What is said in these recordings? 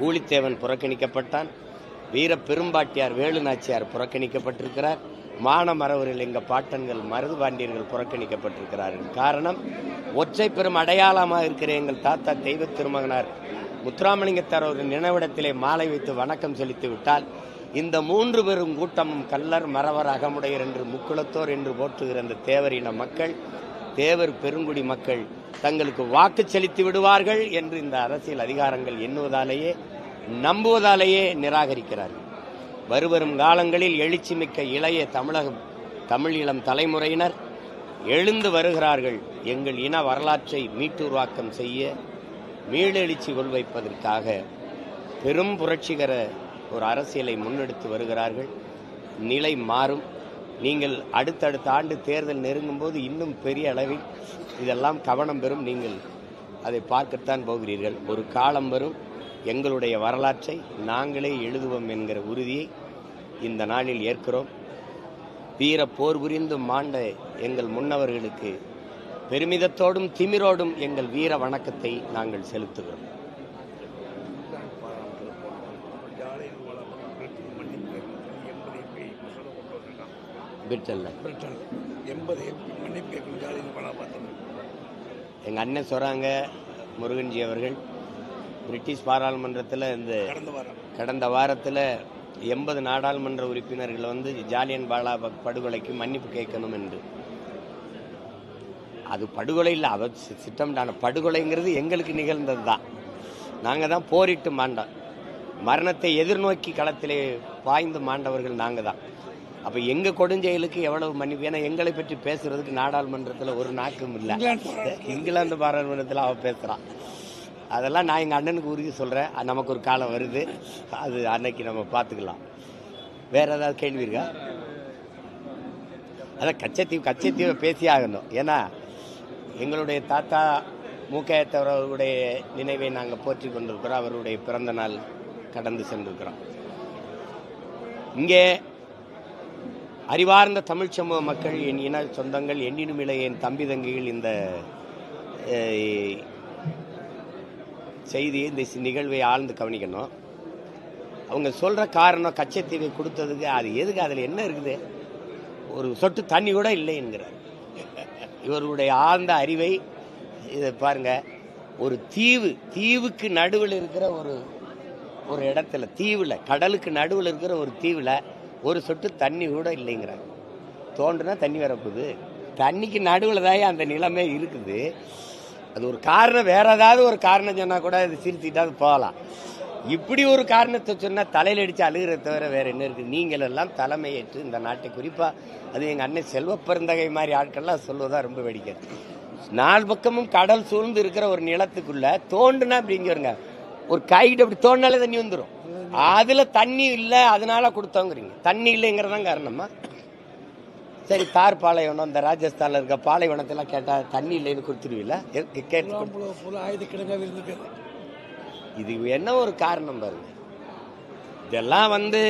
பூலித்தேவன் புறக்கணிக்கப்பட்டான். வீர பெரும்பாட்டியார் வேலு நாச்சியார் புறக்கணிக்கப்பட்டிருக்கிறார். மானமரவரில் எங்கள் பாட்டன்கள் மருதுபாண்டியர்கள் புறக்கணிக்கப்பட்டிருக்கிறார்கள். காரணம் ஒற்றை பெரும் அடையாளமாக இருக்கிற எங்கள் தாத்தா தெய்வ திருமகனார் முத்துராமலிங்கத்தார் அவர்கள் நினைவிடத்திலே மாலை வைத்து வணக்கம் செலுத்தி விட்டால் இந்த மூன்று பெரும் கூட்டமும் கல்லர் மறவர் அகமுடையர் என்று முக்குளத்தோர் என்று போற்றுகிற அந்த தேவரின மக்கள் தேவர் பெருங்குடி மக்கள் தங்களுக்கு வாக்கு செலுத்தி விடுவார்கள் என்று இந்த அரசியல் அதிகாரங்கள் எண்ணுவதாலேயே நம்புவதாலேயே நிராகரிக்கிறார்கள். வருவரும் காலங்களில் எழுச்சிமிக்க இளைய தமிழக தமிழீழம் தலைமுறையினர் எழுந்து வருகிறார்கள் எங்கள் இன வரலாற்றை மீட்டுருவாக்கம் செய்ய மீளெழுச்சி கொள்வைப்பதற்காக பெரும் புரட்சிகர ஒரு அரசியலை முன்னெடுத்து வருகிறார்கள். நிலை மாறும். நீங்கள் அடுத்தடுத்த ஆண்டு தேர்தல் நெருங்கும் போது இன்னும் பெரிய அளவில் இதெல்லாம் கவனம் பெறும். நீங்கள் அதை பார்க்கத்தான் போகிறீர்கள். ஒரு காலம் வரும். எங்களுடைய வரலாற்றை நாங்களே எழுதுவோம் என்கிற உறுதியை இந்த நாளில் ஏற்கிறோம். வீர போர் புரிந்து மாண்ட எங்கள் முன்னவர்களுக்கு பெருமிதத்தோடும் திமிரோடும் எங்கள் வீர வணக்கத்தை நாங்கள் செலுத்துகிறோம். பிரிட்டன்ல பிரிட்டன். எண்பது மன்னிப்பு ஜாலியில் படம் பார்த்தோம் எங்கள் அண்ணன் சொல்கிறாங்க முருகன்ஜி அவர்கள் பிரிட்டிஷ் பாராளுமன்றத்தில் இந்த கடந்த வாரம். கடந்த வாரத்தில் எண்பது நாடாளுமன்ற உறுப்பினர்கள் வந்து ஜாலியன் வாலாபாக் படுகொலைக்கு மன்னிப்பு கேட்கணும் என்று. அது படுகொலை இல்லை அவர் சி- திட்டமிட்டான படுகொலைங்கிறது எங்களுக்கு நிகழ்ந்தது தான் நாங்கள் தான் போரிட்டு மாண்டோம். மரணத்தை எதிர்நோக்கி களத்திலே பாய்ந்து மாண்டவர்கள் நாங்கள் தான். அப்போ எங்கள் கொடுஞ்செயலுக்கு எவ்வளவு மன்னிப்பு? ஏன்னா எங்களை பற்றி பேசுறதுக்கு நாடாளுமன்றத்தில் ஒரு நாக்கும் இல்லை. இங்கிலாந்து பாராளுமன்றத்தில் அவன் பேசுகிறான் அதெல்லாம் நான் எங்கள் அண்ணனுக்கு உறுதி சொல்கிறேன் நமக்கு ஒரு காலம் வருது. அது அன்னைக்கு நம்ம பார்த்துக்கலாம் வேற ஏதாவது கேள்வி இருக்கா? அதான் கச்சத்தீவு கச்சத்தீவை பேசி ஆகணும். ஏன்னா எங்களுடைய தாத்தா மூக்கையத்தவர் அவருடைய நினைவை நாங்கள் போற்றி கொண்டிருக்கிறோம். அவருடைய பிறந்த நாள் கடந்து சென்றிருக்கிறோம். இங்கே அறிவார்ந்த தமிழ் சமூக மக்கள் என் இன சொந்தங்கள் எண்ணினுமில்லை என் தம்பி தங்கிகள் இந்த செய்தி செய்தியை இந்த நிகழ்வை ஆழ்ந்து கவனிக்கணும். அவங்க சொல்கிற காரணம் கச்சத்தீவை கொடுத்ததுக்கு அது எதுக்கு அதில் என்ன இருக்குது? ஒரு சொட்டு தண்ணி கூட இல்லை என்கிறார். இவருடைய ஆழ்ந்த அறிவை இதை பாருங்க ஒரு தீவு தீவுக்கு நடுவில் இருக்கிற ஒரு ஒரு இடத்துல தீவில் கடலுக்கு நடுவில் இருக்கிற ஒரு தீவில் ஒரு சொட்டு தண்ணி கூட இல்லைங்கிறாங்க தோன்றுனா தண்ணி வரப்போகுது. தண்ணிக்கு நடுவில் தான் அந்த நிலைமை இருக்குது. அது ஒரு காரணம் வேற ஏதாவது ஒரு காரணம் சொன்னால் கூட அது சிரிச்சுட்டாது போகலாம். இப்படி ஒரு காரணத்தை சொன்னால் தலையில் அடித்து அழுகிறத தவிர வேறு என்ன இருக்குது? நீங்கள் எல்லாம் இந்த நாட்டை. குறிப்பாக அது எங்கள் அண்ணன் செல்வ பெருந்தகை மாதிரி ஆட்கள்லாம் சொல்வதா ரொம்ப வெடிக்கிறது நாலு பக்கமும் கடல் சூழ்ந்து இருக்கிற ஒரு நிலத்துக்குள்ளே தோண்டுனா அப்படிங்கிறங்க ஒரு காய்கிட்ட அப்படி தோண்டினாலே தண்ணி வந்துடும் அதுல தண்ணி இல்லை அதனால கொடுத்தோங்கிறீங்க. தண்ணி இல்லைங்கிறதான் காரணமா சரி தார் பாலைவனம் இந்த ராஜஸ்தான்ல இருக்க பாலைவனத்தெல்லாம் கேட்டா தண்ணி இல்லைன்னு கொடுத்துருவீல கேட்டு இது என்ன ஒரு காரணம் பாருங்க. இதெல்லாம் வந்து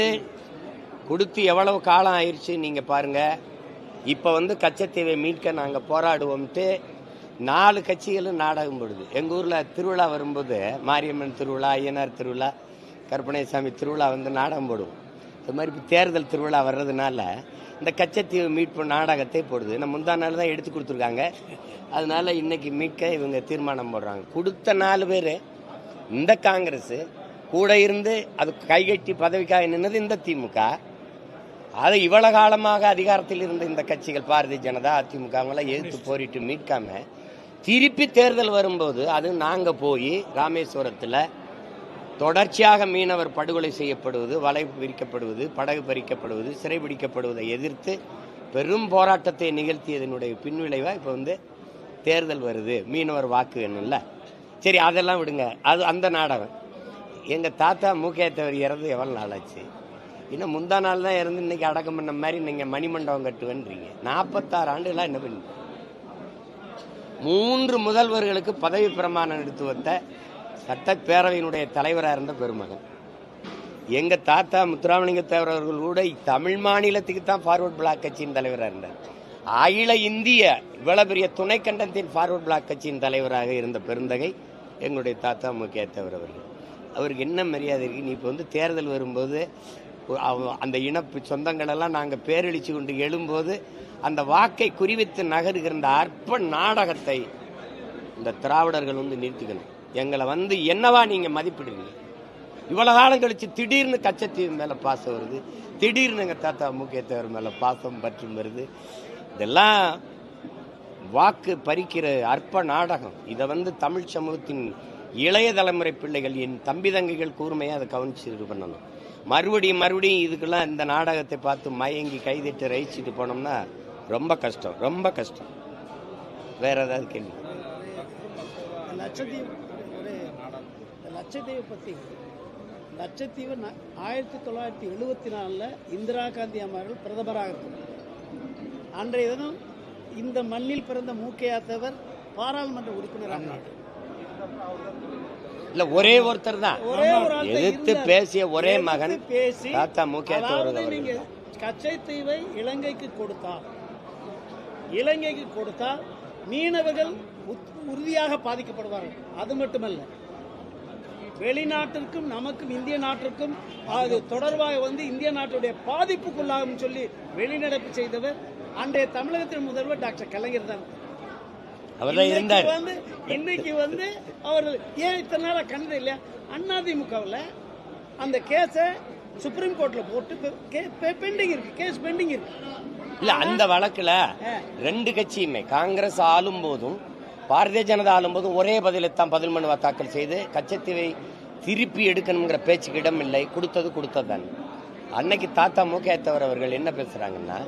கொடுத்து எவ்வளவு காலம் ஆயிடுச்சு நீங்க பாருங்க. இப்ப வந்து கச்சத்தீவை மீட்க நாங்க போராடுவோம்ட்டு நாலு கட்சிகளும் நாடகம் போடுது. எங்க ஊர்ல திருவிழா வரும்போது மாரியம்மன் திருவிழா ஐயனார் திருவிழா கருப்பணேசாமி திருவிழா வந்து நாடகம் போடுவோம். இது மாதிரி இப்போ தேர்தல் திருவிழா வர்றதுனால இந்த கச்சத்தீவு மீட்பு நாடகத்தை போடுது. நம்ம முந்தா நாள் தான் எடுத்து கொடுத்துருக்காங்க. அதனால இன்னைக்கு மீட்க இவங்க தீர்மானம் போடுறாங்க. கொடுத்த நாலு பேர் இந்த காங்கிரஸ் கூட இருந்து அது கைகட்டி பதவிக்காக நின்னது இந்த திமுக. அதை இவ்வளவு காலமாக அதிகாரத்தில் இருந்த இந்த கட்சிகள் பாரதிய ஜனதா அதிமுக அவங்களாம் எதிர்த்து போரிட்டு மீட்காம திருப்பி தேர்தல் வரும்போது அது நாங்க போய் ராமேஸ்வரத்துல தொடர்ச்சியாக மீனவர் படுகொலை செய்யப்படுவது வலை விரிக்கப்படுவது படகு பறிக்கப்படுவது சிறைபிடிக்கப்படுவதை எதிர்த்து பெரும் போராட்டத்தை நிகழ்த்தியதனுடைய பின்விளைவாக இப்போ வந்து தேர்தல் வருது. மீனவர் வாக்கு வேணும்ல சரி அதெல்லாம் விடுங்க. அது அந்த நாடகம். எங்கள் தாத்தா மூக்கையத்தவர் இறந்து எவ்வளோ நாள் ஆச்சு இன்னும் முந்தா நாள் தான் இறந்து இன்னைக்கு அடக்கம் பண்ண மாதிரி நீங்கள் மணிமண்டபம் கட்டுவேன்றீங்க. நாற்பத்தாறு ஆண்டுகளாக என்ன பண்ணுறீங்க மூன்று முதல்வர்களுக்கு பதவி பிரமாணம் எடுத்து வந்த சட்டப்பேரவையினுடைய தலைவராக இருந்த பெருமகன். எங்க தாத்தா முத்துராமலிங்க தேவர் அவர்கள் கூட தமிழ் மாநிலத்துக்கு தான் ஃபார்வர்ட் பிளாக் கட்சியின் தலைவராக இருந்தார். அகில இந்திய இவ்வளவு பெரிய துணைக்கண்டத்தின் ஃபார்வர்ட் பிளாக் கட்சியின் தலைவராக இருந்த பெருந்தகை எங்களுடைய தாத்தா முக்கிய தேவர் அவர்கள். அவருக்கு என்ன மரியாதை இருக்கு? நீ இப்போ வந்து தேர்தல் வரும்போது அந்த இனப்பு சொந்தங்களெல்லாம் நாங்கள் பேரழிச்சு கொண்டு எழும்போது அந்த வாக்கை குறிவித்து நகருகிற அந்த அற்ப நாடகத்தை இந்த திராவிடர்கள் வந்து நிறுத்திக்கணும். எங்களை வந்து என்னவா நீங்கள் மதிப்பிடுவீங்க? இவ்வளோ காலம் கழித்து திடீர்னு கச்சத்தீவு மேலே பாசம் வருது. திடீர்னு எங்கள் தாத்தா முக்கியத்தவர் மேலே பாசம் பற்றும் வருது. இதெல்லாம் வாக்கு பறிக்கிற அற்ப நாடகம். இதை வந்து தமிழ் சமூகத்தின் இளைய தலைமுறை பிள்ளைகள் என் தம்பி தங்கைகள் கூர்மையாக அதை கவனிச்சு இது பண்ணணும். மறுபடியும் மறுபடியும் இதுக்கெல்லாம் இந்த நாடகத்தை பார்த்து மயங்கி கைதிட்டு ரயிச்சிட்டு போனோம்னா ரொம்ப கஷ்டம் ரொம்ப கஷ்டம். வேற ஏதாவது கேள்வி? இந்த லட்சத்தீவு பற்றி லட்சத்தீவு ஆயிரத்தி தொள்ளாயிரத்தி எழுபத்தி நாலில் இந்திரா காந்தி அம்மார்கள் பிரதமராக அன்றைய தினம் இந்த மண்ணில் பிறந்த மூக்கையாத்தவர் பாராளுமன்ற உறுப்பினராக இல்ல ஒரே ஒருத்தர் தான். எதிர்த்து. பேசிய ஒரே மகன் பேசி தாத்தா முக்கியத்துவம் அதாவது நீங்க கச்சைத்தீவை இலங்கைக்கு கொடுத்தால் இலங்கைக்கு கொடுத்தால் மீனவர்கள் உறுதியாக பாதிக்கப்படுவார்கள். அது மட்டுமல்ல வெளிநாட்டிற்கும் நமக்கும் இந்திய நாட்டிற்கும் அது தொடர்பாக வந்து இந்திய நாட்டுடைய பாதிப்புக்குள்ளாகும் சொல்லி வெளிநடப்பு செய்தவர் அன்றைய தமிழகத்தின் முதல்வர் டாக்டர் கலைஞர் தான். அவர்தான் இருந்தார். இன்னைக்கு வந்து இன்னைக்கு வந்து அவர்கள் ஏன் இத்தனை நாளா கண்டது இல்லையா? அதிமுகவில் அந்த கேஸை சுப்ரீம் கோர்ட்ல போட்டு பெண்டிங் இருக்கு கேஸ் பெண்டிங் இருக்கு. இல்ல அந்த வழக்குல ரெண்டு கட்சியுமே காங்கிரஸ் ஆளும் போதும் பாரதிய ஜனதா ஆளும் போதும் ஒரே பதிலைத்தான் பதில் மனு தாக்கல் செய்து கச்சத்தீவை திருப்பி எடுக்கணுங்கிற பேச்சுக்கு இடம் இல்லை. கொடுத்தது கொடுத்ததுதான். அன்னைக்கு தாத்தா மூக்கையத்தவர் அவர்கள் என்ன பேசுறாங்கன்னா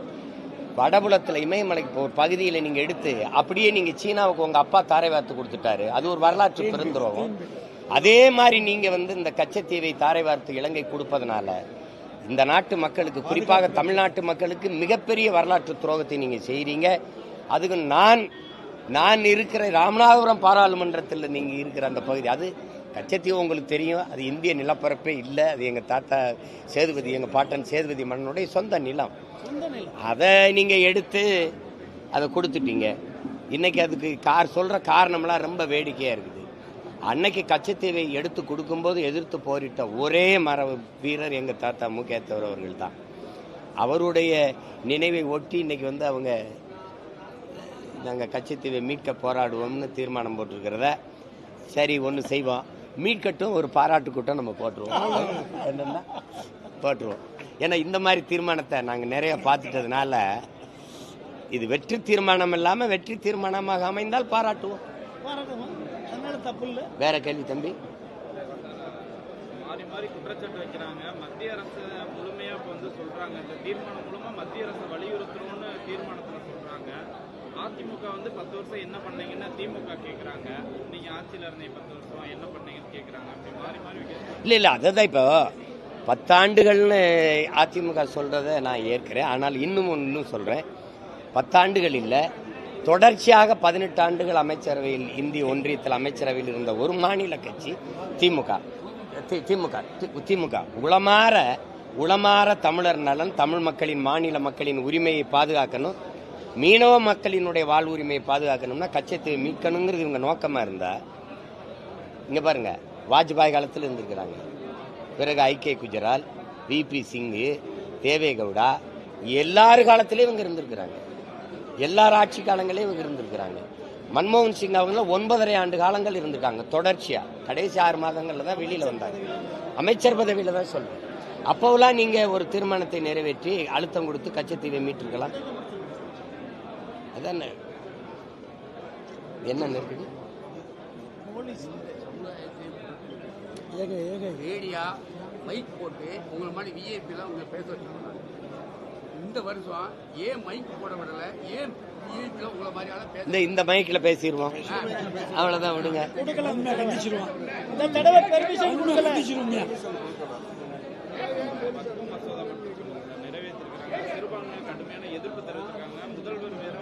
வடபுலத்துல இமயமலைக்கு பகுதியில் நீங்க எடுத்து அப்படியே நீங்க சீனாவுக்கு உங்க அப்பா தாரை வார்த்து கொடுத்துட்டாரு. அது ஒரு வரலாற்று பெருந்துரோகம். அதே மாதிரி நீங்க வந்து இந்த கச்சத்தீவை தாரை வார்த்து இலங்கை கொடுப்பதனால இந்த நாட்டு மக்களுக்கு குறிப்பாக தமிழ்நாட்டு மக்களுக்கு மிகப்பெரிய வரலாற்று துரோகத்தை நீங்க செய்றீங்க. அதுக்கு நான் நான் இருக்கிற ராமநாதபுரம் பாராளுமன்றத்தில் நீங்க இருக்கிற அந்த பகுதி அது கச்சத்தீவு உங்களுக்கு தெரியும். அது இந்திய நிலப்பரப்பே இல்லை. அது எங்க தாத்தா சேதுபதி எங்க பாட்டன் சேதுபதி மன்னனுடைய சொந்த நிலம். அதை நீங்க எடுத்து அதை கொடுத்துட்டீங்க. இன்னைக்கு அதுக்கு கார் சொல்ற காரணம்லாம் ரொம்ப வேடிக்கையா இருக்குது. அன்னைக்கு கச்சத்தீவை எடுத்து கொடுக்கும்போது எதிர்த்து போரிட்ட ஒரே மர வீரர் எங்க தாத்தா முகேத்தவர் அவர்கள் தான். அவருடைய நினைவை ஒட்டி இன்னைக்கு வந்து அவங்க நாங்கள் கச்சத்தீவை மீட்க போராடுவோம்னு தீர்மானம் போட்டிருக்கிறத சரி ஒன்று செய்வோம். மீட்கட்டும் ஒரு பாராட்டு கூட்டம் நம்ம போட்டுருவோம். என்னென்னா போட்டுருவோம். ஏன்னா இந்த மாதிரி தீர்மானத்தை நாங்கள் நிறைய பார்த்துட்டதுனால இது வெற்றி தீர்மானம் இல்லாமல் வெற்றி தீர்மானமாக அமைந்தால் பாராட்டுவோம். தப்பு இல்லை வேற கேள்வி தம்பி? மாறி மாறி குற்றச்சாட்டு வைக்கிறாங்க. மத்திய அரசு முழுமையா வந்து சொல்றாங்க. இந்த தீர்மானம் மூலமா மத்திய அரசு வலியுறுத்தணும்னு தீர்மானத்துல சொல்றாங்க. அதிமுக வந்து பத்து வருஷம் என்ன பண்ணீங்கன்னு திமுக கேக்குறாங்க. நீங்க ஆட்சியில இருந்தீங்க பத்து வருஷம் என்ன பண்ணீங்கன்னு கேக்குறாங்க. அப்படி மாறி மாறி வைக்கிறாங்க இல்லை இல்லை அதுதான் இப்போ பத்தாண்டுகள்னு அதிமுக சொல்கிறத நான் ஏற்கிறேன். ஆனால் இன்னும் இன்னும் சொல்கிறேன் பத்தாண்டுகள் இல்லை. தொடர்ச்சியாக பதினெட்டு ஆண்டுகள் அமைச்சரவையில் இந்திய ஒன்றியத்தில் அமைச்சரவையில் இருந்த ஒரு மாநில கட்சி திமுக. திமுக திமுக. உளமாற உளமாற தமிழர் நலன் தமிழ் மக்களின் மாநில மக்களின் உரிமையை பாதுகாக்கணும். மீனவ மக்களினுடைய வாழ்வுரிமையை பாதுகாக்கணும்னா கச்சத்தை மீட்கணுங்கிறது இவங்க நோக்கமாக இருந்தா இங்கே பாருங்க வாஜ்பாய் காலத்தில் இருந்திருக்கிறாங்க. பிறகு I K Gujral V P Singh Deve Gowda எல்லார் காலத்திலயும் இவங்க இருந்திருக்கிறாங்க. எல்லார் ஆட்சி காலங்களையும் இவங்க இருந்திருக்கிறாங்க. மன்மோகன் சிங் அவங்கள ஒன்பதரை ஆண்டு காலங்கள் இருந்திருக்காங்க தொடர்ச்சியா. கடைசி ஆறு மாதங்கள்ல தான் வெளியில வந்தாங்க அமைச்சர் பதவியில தான் சொல்றேன். அப்போவெல்லாம் நீங்க ஒரு தீர்மானத்தை நிறைவேற்றி அழுத்தம் கொடுத்து கச்சத்தீவை மீட்டிருக்கலாம். அதான்? என்ன இருக்குது போலீஸ். ரேடியா மைக் போட்டு உங்களை மாதிரி விஐபிலாம் உங்களை பேச வச்சுருக்காங்க இந்த வருஷம் ஏன் மைக் போட விடல? ஏன் இந்த இந்த மைக்கில் பேசிடுவோம் அவ்வளோதான் விடுங்க. கொடுக்கலாம் இந்த தடவை பெர்மிஷன் கொடுக்கல. நிறைவேற்றிருக்காங்க கடுமையான எதிர்ப்பு தெரிவிச்சிருக்காங்க முதல்வர் வேற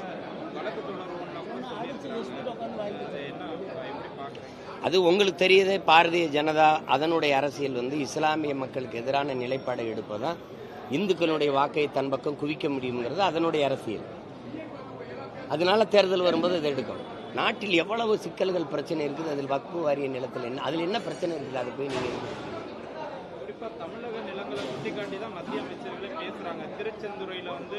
வழக்கு தொடர்புன்னா கூட சொல்லியிருக்காங்க இதை என்ன எப்படி பாக்குறீங்க அது உங்களுக்கு தெரியுதே பாரதிய ஜனதா அதனுடைய அரசியல் வந்து இஸ்லாமிய மக்களுக்கு எதிரான நிலைப்பாடை எடுப்பதான் இந்துக்களுடைய வாக்கை தன் பக்கம் குவிக்க முடியுங்கிறது அதனுடைய அரசியல். அதனால தேர்தல் வரும்போது அதை எடுக்கும். நாட்டில் எவ்வளவு சிக்கல்கள் பிரச்சனை இருக்குது அதில் வக்பு வாரிய நிலத்தில் என்ன அதில் என்ன பிரச்சனை இருக்குது அதை போய் நீங்கள் தமிழக நிலங்களை சுட்டிக்காட்டி தான் மத்திய அமைச்சர்களே பேசுறாங்க திருச்செந்துறையில வந்து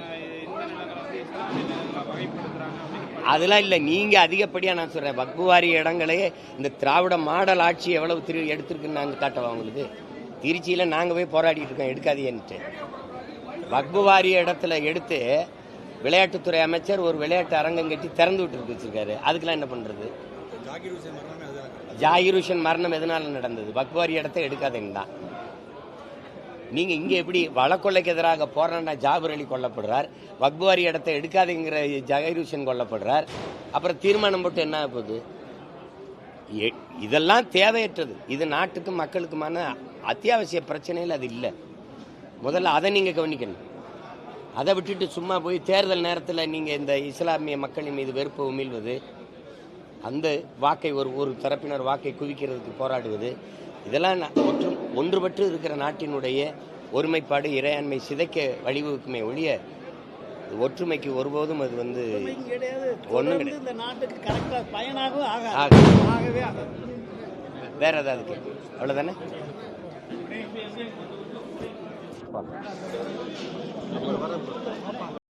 அஹ், இந்த நிலங்களை வந்து இஸ்லாமிய நிலங்களா வகைப்படுத்துறாங்க அப்படின்னு அதெல்லாம் இல்லை. நீங்கள் அதிகப்படியாக நான் சொல்கிறேன் வக்பு வாரிய இடங்களே இந்த திராவிட மாடல் ஆட்சி எவ்வளவு திரு எடுத்திருக்குன்னு நான் காட்டவா உங்களுக்கு? திருச்சியில் நாங்கள் போய் போராடிட்டு இருக்கோம். எடுக்காதீன்ட்டு வக்பு வாரிய இடத்துல எடுத்து விளையாட்டுத்துறை அமைச்சர் ஒரு விளையாட்டு அரங்கம் கட்டி திறந்து விட்டு வச்சிருக்காரு. அதுக்கெல்லாம் என்ன பண்ணுறது ஜாகிர் ஹுசேன் மரணம் எதனால நடந்தது? வக்வாரி இடத்தை எடுக்காதீங்க தான். நீங்க இங்க எப்படி வழக்கொள்ளைக்கு எதிராக போராடின ஜாபர் அலி கொல்லப்படுறார் வக்வாரி இடத்தை எடுக்காதுங்கிற ஜகீர் ஹுசேன் கொல்லப்படுறார். அப்புறம் தீர்மானம் போட்டு என்ன போகுது? இதெல்லாம் தேவையற்றது. இது நாட்டுக்கும் மக்களுக்குமான அத்தியாவசிய பிரச்சனையில் அது இல்லை. முதல்ல அதை நீங்கள் கவனிக்கணும். அதை விட்டுட்டு சும்மா போய் தேர்தல் நேரத்தில் நீங்கள் இந்த இஸ்லாமிய மக்களின் மீது வெறுப்பு உமிழ்வது அந்த வாக்கை ஒரு ஒரு தரப்பினர் வாக்கை குவிக்கிறதுக்கு போராடுவது இதெல்லாம் ஒன்று ஒன்றுபட்டு இருக்கிற நாட்டினுடைய ஒருமைப்பாடு இறையாண்மை சிதைக்க வழிவகுக்குமே ஒழிய ஒற்றுமைக்கு ஒருபோதும் அது வந்து கிடையாது ஆகாது. வேற ஏதாவது கேள்வி? அவ்வளோதானே